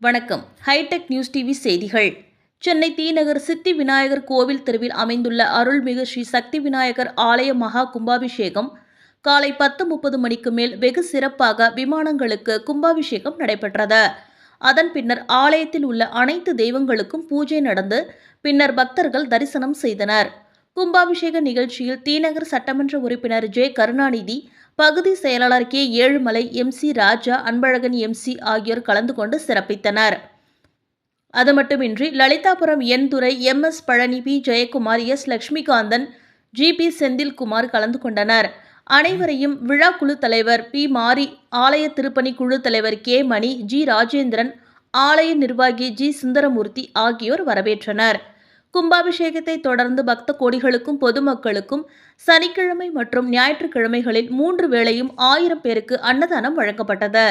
வணக்கம். Hitech news TV செய்திகள். சென்னை தீநகர் சித்தி விநாயகர் கோவில் தெருவில் அமைந்துள்ள அருள்மிகு ஸ்ரீ சக்தி விநாயகர் ஆலய மகா கும்பாபிஷேகம் காலை பத்து முப்பது மணிக்கு மேல் வெகு சிறப்பாக விமானங்களுக்கு கும்பாபிஷேகம் நடைபெற்றது. அதன் பின்னர் ஆலயத்தில் உள்ள அனைத்து தெய்வங்களுக்கும் பூஜை நடந்து பின்னர் பக்தர்கள் தரிசனம் செய்தனர். கும்பாபிஷேக நிகழ்ச்சியில் தீநகர் சட்டமன்ற உறுப்பினர் ஜே. கருணாநிதி பகுதி செயலாளர் K. Ezhumalai M. C. Raja Anbazhagan MC ஆகியோர் கலந்து கொண்டு சிறப்பித்தனர். அது மட்டுமின்றி Lalithapuram எண்துறை M. S. Palani P. Jayakumar S. Lakshmikanthan G. P. Senthilkumar கலந்து கொண்டனர். அனைவரையும் விழா குழு தலைவர் பி. மாரி ஆலய திருப்பணி குழு தலைவர் கே. மணி ஜி. ராஜேந்திரன் ஆலய நிர்வாகி ஜி. சுந்தரமூர்த்தி ஆகியோர் வரவேற்றனர். கும்பாபிஷேகத்தை தொடர்ந்து பக்த கோடிகளுக்கும் பொதுமக்களுக்கும் சனிக்கிழமை மற்றும் ஞாயிற்றுக்கிழமைகளில் மூன்று வேளையும் ஆயிரம் பேருக்கு அன்னதானம் வழங்கப்பட்டது.